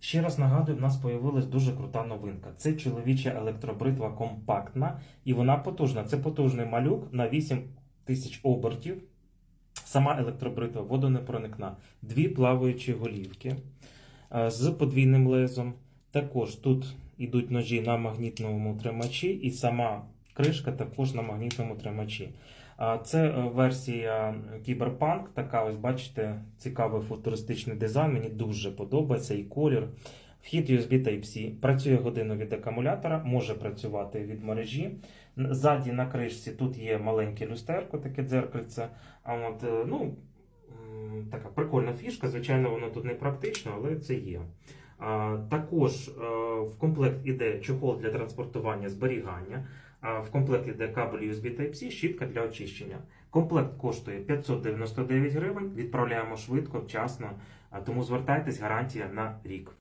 Ще раз нагадую, в нас появилась дуже крута новинка. Це чоловіча електробритва компактна і вона потужна. Це потужний малюк на 8 тисяч обертів. Сама електробритва водонепроникна. Дві плаваючі голівки е, з подвійним лезом. Також тут йдуть ножі на магнітному тримачі, і сама кришка також на магнітному тримачі. Це е, версія Кіберпанк. Така, ось бачите, цікавий футуристичний дизайн. Мені дуже подобається і колір. Вхід USB Type-C. Працює годину від акумулятора, може працювати від мережі. Ззаді на кришці тут є маленьке люстерко, таке дзеркальце. А от, е, ну, така прикольна фішка. Звичайно, воно тут не практично, але це є. Також е, в комплект іде чохол для транспортування зберігання. В комплект іде кабель USB Type-C, щітка для очищення. Комплект коштує 599 гривень. Відправляємо швидко, вчасно. Тому звертайтесь, гарантія на рік.